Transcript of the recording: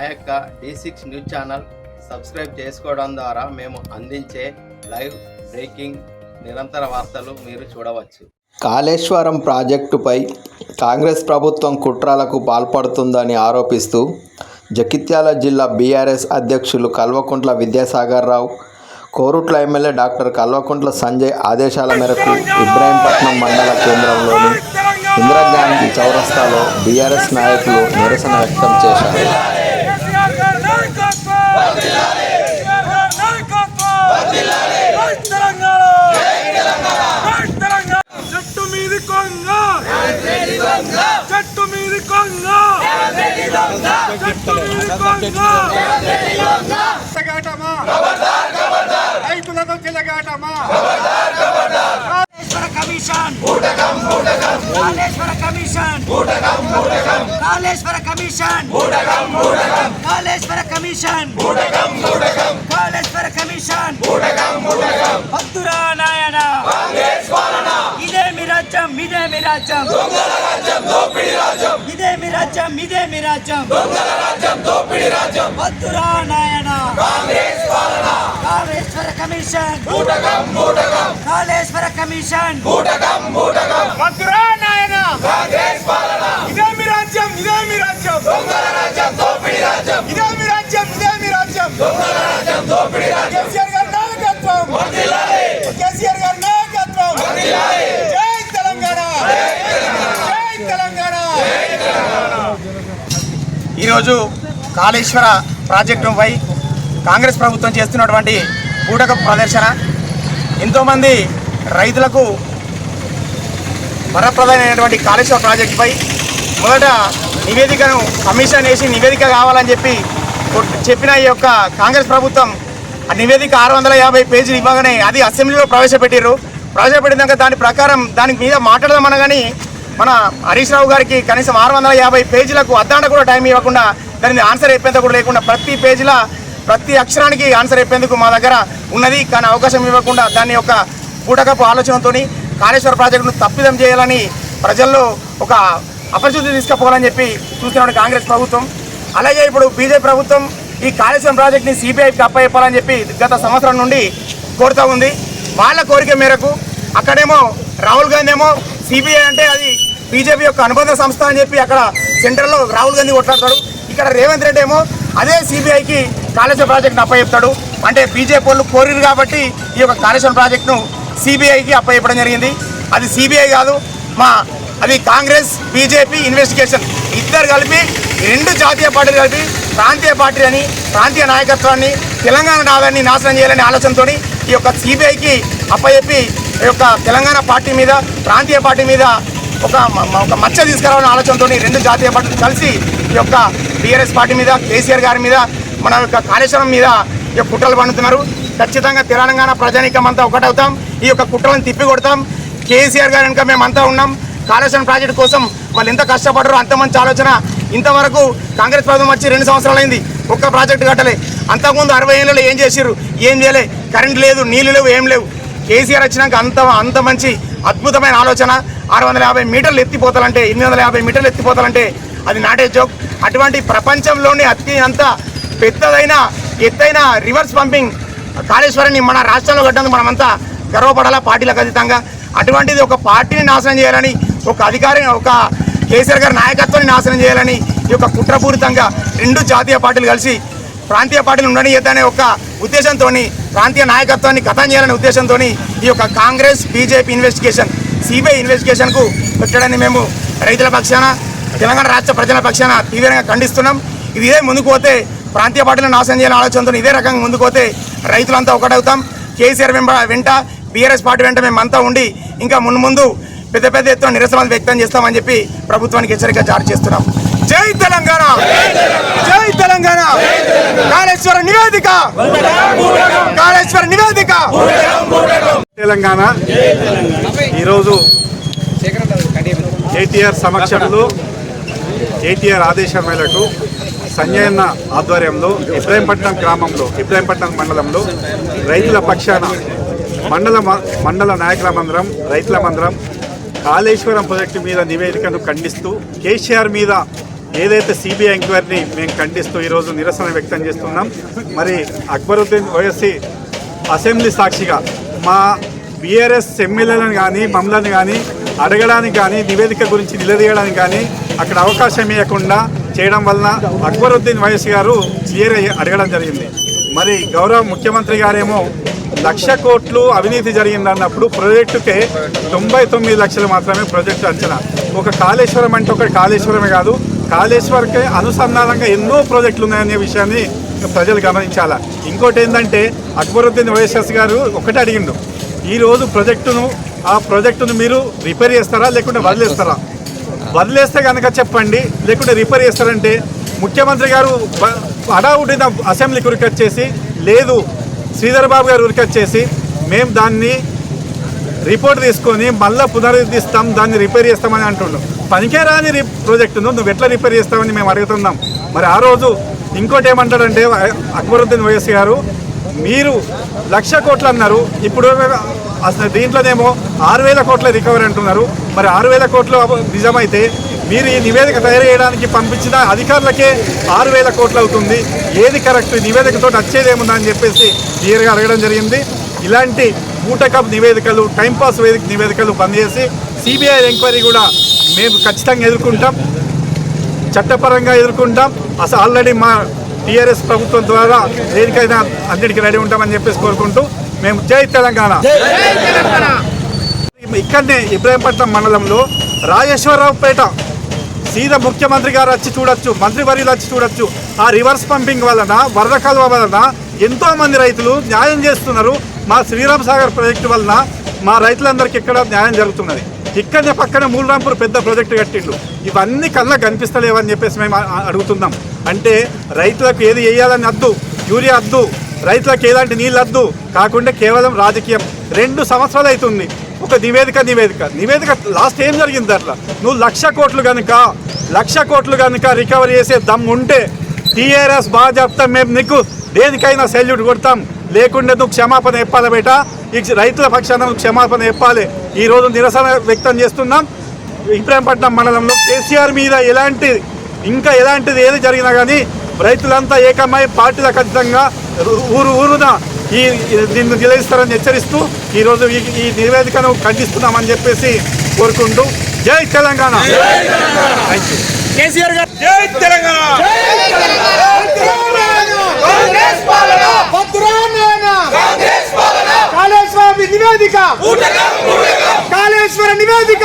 మా యొక్క D six news channel subscribe చేసుకోవడం ద్వారా మేము అందించే లైవ్ బ్రేకింగ్ నిరంతర వార్తలు మీరు చూడవచ్చు. కాళేశ్వరం ప్రాజెక్టుపై కాంగ్రెస్ ప్రభుత్వం కుట్రలకు పాల్పడుతుందని ఆరోపిస్తూ జగిత్యాల జిల్లా బీఆర్ఎస్ అధ్యక్షులు కల్వకుంట్ల విద్యాసాగర్ రావు కోరుట్ల ఎమ్మెల్యే డాక్టర్ కల్వకుంట్ల సంజయ్ ఆదేశాల మేరకు ఇబ్రాహీంపట్నం మండల కేంద్రంలోని ఇందిరాగాంధీ చౌరస్తాలో బీఆర్ఎస్ నాయకులు నిరసన వ్యక్తం చేశారు కేసీఆర్ గారి నాయకత్వం కేసీఆర్ గారి నాయకత్వం జై తెలంగాణ జై తెలంగాణ చెట్టు మీది కొంగ చెట్టు మీది కొంగ చెట్టు మీది కొంగ రైతులతో చెలగాటమా Kaleshwara commission Kaleshwara commission Kaleshwara commission Kaleshwara commission Kaleshwara commission వద్దురా నాయన ఇదే మీ రాజ్యం ఇదే మీ రాజ్యం. ఇదే మీ రాజ్యం ఇదే మీ రాజ్యం. వద్దురా నాయన. కాళేశ్వర కమిషన్. కాళేశ్వర కమిషన్. వద్దురా నాయన. ఇదే మీ రాజ్యం ఇదే మీ రాజ్యం. ఇదే మీ రాజ్యం ఇదే మీ రాజ్యం. కేసీఆర్ గారి నాయకత్వం కేసీఆర్ గారి నాయకత్వం జై తెలంగాణ జై తెలంగాణ ఈరోజు కాళేశ్వర ప్రాజెక్టుపై కాంగ్రెస్ ప్రభుత్వం చేస్తున్నటువంటి పూటక ప్రదర్శన. ఎంతోమంది రైతులకు వరప్రదమైనటువంటి కాళేశ్వర ప్రాజెక్టుపై మొదట నివేదికను కమిషన్ వేసి నివేదిక కావాలని చెప్పి చెప్పిన ఈ యొక్క కాంగ్రెస్ ప్రభుత్వం ఆ నివేదిక ఆరు వందల యాభై పేజీలు ఇవ్వగానే అది అసెంబ్లీలో ప్రవేశపెట్టారు ప్రవేశపెట్టినాక దాని ప్రకారం దాని మీద మాట్లాడదామనగాని మన హరీష్ రావు గారికి కనీసం ఆరు వందల యాభై పేజీలకు అద్దాండ కూడా టైం ఇవ్వకుండా దానిని ఆన్సర్ అయిపోయేంత కూడా లేకుండా ప్రతి పేజీల ప్రతి అక్షరానికి ఆన్సర్ అయిపోయేందుకు మా దగ్గర ఉన్నది. కానీ అవకాశం ఇవ్వకుండా దాని యొక్క పూటకపు ఆలోచనతోని కాళేశ్వర ప్రాజెక్టును తప్పిదం చేయాలని ప్రజల్లో ఒక అపరిశుద్ధి తీసుకుపోవాలని చెప్పి చూస్తున్నాడు కాంగ్రెస్ ప్రభుత్వం. అలాగే ఇప్పుడు బీజేపీ ప్రభుత్వం ఈ కాళేశ్వరం ప్రాజెక్ట్ని సిబిఐకి అప్పచెప్పాలని చెప్పి గత సంవత్సరం నుండి కోరుతూ ఉంది. వాళ్ళ కోరిక మేరకు అక్కడేమో రాహుల్ గాంధీ ఏమో సిబిఐ అంటే అది బీజేపీ యొక్క అనుబంధ సంస్థ అని చెప్పి అక్కడ సెంటర్లో రాహుల్ గాంధీ కొట్లాడతాడు. ఇక్కడ రేవంత్ రెడ్డి ఏమో అదే సిబిఐకి కాళేశ్వరం ప్రాజెక్ట్ను అప్పచెప్తాడు. అంటే బీజేపీ వాళ్ళు కోరిరు కాబట్టి ఈ యొక్క కాళేశ్వరం ప్రాజెక్టును సిబిఐకి అప్పచెప్పడం జరిగింది. అది సిబిఐ కాదు మా అది కాంగ్రెస్ బీజేపీ ఇన్వెస్టిగేషన్. ఇద్దరు కలిపి రెండు జాతీయ పార్టీలు కలిపి ప్రాంతీయ పార్టీ అని ప్రాంతీయ నాయకత్వాన్ని తెలంగాణ నాదాన్ని నాశనం చేయాలనే ఆలోచనతో ఈ యొక్క సిబిఐకి అప్పచెప్పి ఈ యొక్క తెలంగాణ పార్టీ మీద ప్రాంతీయ పార్టీ మీద ఒక మ- ఒక మచ్చ తీసుకురావాలనే ఆలోచనతో రెండు జాతీయ పార్టీలు కలిసి ఈ యొక్క టీఆర్ఎస్ పార్టీ మీద కేసీఆర్ గారి మీద మన యొక్క కాళేశ్వరం మీద ఈ యొక్క కుట్రలు పండుతున్నారు. ఖచ్చితంగా తెలంగాణ ప్రజానీకం అంతా ఒకటవుతాం. ఈ యొక్క కుట్రలను తిప్పి కొడతాం కేసీఆర్ గారు వెనుక మేమంతా ఉన్నాం. కాళేశ్వరం ప్రాజెక్టు కోసం వాళ్ళు ఎంత కష్టపడరు అంత మంచి ఆలోచన. ఇంతవరకు కాంగ్రెస్ ప్రభుత్వం వచ్చి రెండు సంవత్సరాలు అయింది ఒక్క ప్రాజెక్టు కట్టలే. అంతకుముందు అరవై ఏళ్ళలో ఏం చేసిర్రు? ఏం చేయలే. కరెంట్ లేదు నీళ్ళు లేవు ఏం లేవు. కేసీఆర్ వచ్చినాక అంత అంత మంచి అద్భుతమైన ఆలోచన. ఆరు వందల యాభై మీటర్లు ఎత్తిపోతాలంటే ఎనిమిది వందల యాభై మీటర్లు ఎత్తిపోతాలంటే అది నాటే జోక్. అటువంటి ప్రపంచంలోని అతి అంత పెద్దదైన ఎత్తైన రివర్స్ పంపింగ్ కాళేశ్వరాన్ని మన రాష్ట్రంలో కట్టేందుకు మనమంతా గర్వపడాలా పార్టీలకు అతీతంగా. అటువంటిది ఒక పార్టీని నాశనం చేయాలని ఒక అధికారి ఒక కేసీఆర్ గారి నాయకత్వాన్ని నాశనం చేయాలని ఈ యొక్క కుట్రపూరితంగా రెండు జాతీయ పార్టీలు కలిసి ప్రాంతీయ పార్టీలు ఉండనియద్దనే ఒక ఉద్దేశంతో ప్రాంతీయ నాయకత్వాన్ని కథం చేయాలనే ఉద్దేశంతో ఈ యొక్క కాంగ్రెస్ బీజేపీ ఇన్వెస్టిగేషన్ సిబిఐ ఇన్వెస్టిగేషన్కు పెట్టడాన్ని మేము రైతుల పక్షాన తెలంగాణ రాష్ట్ర ప్రజల పక్షాన తీవ్రంగా ఖండిస్తున్నాం. ఇది ఇదే ముందుకు పోతే ప్రాంతీయ పార్టీలను నాశనం చేయాలని ఆలోచనతో ఇదే రకంగా ముందుకు పోతే రైతులంతా ఒకటవుతాం. కేసీఆర్ వెంబ వెంట బీఆర్ఎస్ పార్టీ వెంట మేమంతా ఉండి ఇంకా మున్ముందు ముందు పెద్ద పెద్ద ఎత్తున నిరసనలు వ్యక్తం చేస్తామని చెప్పి ప్రభుత్వానికి హెచ్చరిక జారీ చేస్తున్నాం. జై తెలంగాణ. జై తెలంగాణ. కాళేశ్వర నివేదిక. కాళేశ్వర నివేదిక. తెలంగాణ. ఈరోజు కేటీఆర్ సమక్షంలో కేటీఆర్ ఆదేశం మేరకు సంజయన్న ఆధ్వర్యంలో ఇబ్రాహీంపట్నం గ్రామంలో ఇబ్రాహీంపట్నం మండలంలో రైతుల పక్షాన మండల మండల నాయకుల మందిరం రైతుల మందిరం కాళేశ్వరం ప్రాజెక్టు మీద నివేదికను ఖండిస్తూ కేసీఆర్ మీద ఏదైతే సిబిఐ ఎంక్వైరీని మేము ఖండిస్తూ ఈరోజు నిరసన వ్యక్తం చేస్తున్నాం మరి అక్బరుద్దీన్ ఓఎస్సీ అసెంబ్లీ సాక్షిగా మా బీఆర్ఎస్ ఎమ్మెల్యేలను కానీ మమ్మల్ని కానీ అడగడానికి కానీ నివేదిక గురించి నిలదీయడానికి కానీ అక్కడ అవకాశం ఇవ్వకుండా చేయడం వలన అక్బరుద్దీన్ వయస్ గారు క్లియర్ అడగడం జరిగింది. మరి గౌరవ ముఖ్యమంత్రి గారేమో లక్ష కోట్లు అవినీతి జరిగిందన్నప్పుడు ప్రాజెక్టుకే తొంభై తొమ్మిది లక్షలు మాత్రమే ప్రాజెక్టు అంచనా. ఒక కాళేశ్వరం అంటే ఒక కాళేశ్వరమే కాదు కాళేశ్వరకే అనుసంధానంగా ఎన్నో ప్రాజెక్టులు ఉన్నాయనే విషయాన్ని ప్రజలు గమనించాలా? ఇంకోటి ఏంటంటే అక్బరుద్దీన్ వైఎస్ఎస్ గారు ఒకటి అడిగిండు. ఈరోజు ప్రాజెక్టును ఆ ప్రాజెక్టును మీరు రిపేర్ చేస్తారా లేకుంటే వదిలేస్తారా? వదిలేస్తే కనుక చెప్పండి లేకుంటే రిపేర్ చేస్తారంటే ముఖ్యమంత్రి గారు అడావుడిన అసెంబ్లీకి ఉరికొచ్చేసి లేదు శ్రీధర్ బాబు గారు ఉరికొచ్చేసి మేము దాన్ని రిపోర్ట్ తీసుకొని మళ్ళీ పునరుద్ధిస్తాం దాన్ని రిపేర్ చేస్తామని అంటుండు. పనికే రాని రి ప్రాజెక్టును నువ్వు ఎట్లా రిపేర్ చేస్తామని మేము అడుగుతున్నాం. మరి ఆ రోజు ఇంకోటి ఏమంటాడంటే అక్బరుద్దీన్ వైఎస్ గారు మీరు లక్ష కోట్లు అన్నారు ఇప్పుడు అసలు దీంట్లోనేమో ఆరు వేల కోట్ల రికవరీ అంటున్నారు. మరి ఆరు వేల కోట్లు నిజమైతే మీరు ఈ నివేదిక తయారు చేయడానికి పంపించిన అధికారులకే ఆరు వేల కోట్లు అవుతుంది. ఏది కరెక్ట్? నివేదికతో వచ్చేదేముందా ఏముందని చెప్పేసి క్లియర్గా అడగడం జరిగింది. ఇలాంటి బూటకప్ నివేదికలు టైంపాస్ వేదిక నివేదికలు బంద్ చేసి సిబిఐ ఎంక్వైరీ కూడా మేము ఖచ్చితంగా ఎదుర్కొంటాం. చట్టపరంగా ఎదుర్కొంటాం. అసలు ఆల్రెడీ మా టీఆర్ఎస్ ప్రభుత్వం ద్వారా దేనికైనా అన్నిటికీ రెడీ ఉంటామని చెప్పేసి కోరుకుంటూ మేము జై తెలంగాణ. ఇక్కడనే ఇబ్రాహీంపట్నం మండలంలో రాజేశ్వరరావుపేట సీదా ముఖ్యమంత్రి గారు వచ్చి చూడొచ్చు మంత్రివర్యులు వచ్చి చూడొచ్చు. ఆ రివర్స్ పంపింగ్ వలన వరద కాలువ వలన ఎంతో మంది రైతులు న్యాయం చేస్తున్నారు మా శ్రీరామ్ సాగర్ ప్రాజెక్టు వలన మా రైతులందరికీ ఇక్కడ న్యాయం జరుగుతున్నది. ఇక్కడనే పక్కన మూలరాంపూర్ పెద్ద ప్రాజెక్టు కట్టిండు. ఇవన్నీ కల్లా కనిపిస్తలేవని చెప్పేసి మేము అడుగుతున్నాం. అంటే రైతులకు ఏది వేయాలని అద్దు యూరియా అద్దు రైతులకు ఎలాంటి నీళ్ళు అద్దు కాకుండా కేవలం రాజకీయం. రెండు సంవత్సరాలు అవుతుంది ఒక నివేదిక నివేదిక. నివేదిక లాస్ట్ ఏం జరిగింది అట్లా? నువ్వు లక్ష కోట్లు కనుక లక్ష కోట్లు కనుక రికవరీ చేసే దమ్ ఉంటే టీఆర్ఎస్ బాగా చెప్తాం మేము నీకు దేనికైనా సెల్యూట్ కొడతాం. లేకుంటే నువ్వు క్షమాపణ చెప్పాలి బేట? ఈ రైతుల పక్షాన నువ్వు క్షమాపణ చెప్పాలి. ఈ రోజు నిరసన వ్యక్తం చేస్తున్నాం. ఇబ్రాహీంపట్నం మండలంలో కేసీఆర్ మీద ఎలాంటి ఇంకా ఎలాంటిది ఏది జరిగినా కానీ రైతులంతా ఏకమై పార్టీల ఖచ్చితంగా ఊరు ఊరున ఈ దీన్ని నిలదీస్తారని హెచ్చరిస్తూ ఈరోజు ఈ ఈ నివేదికను ఖండిస్తున్నామని చెప్పేసి కోరుకుంటూ జై తెలంగాణ. థ్యాంక్ యూ కేసీఆర్ గారు జై తెలంగాణ కాంగ్రెస్ పాలన భద్రానాయన కాంగ్రెస్ పాలన కాళేశ్వర నివేదిక కాళేశ్వర నివేదిక.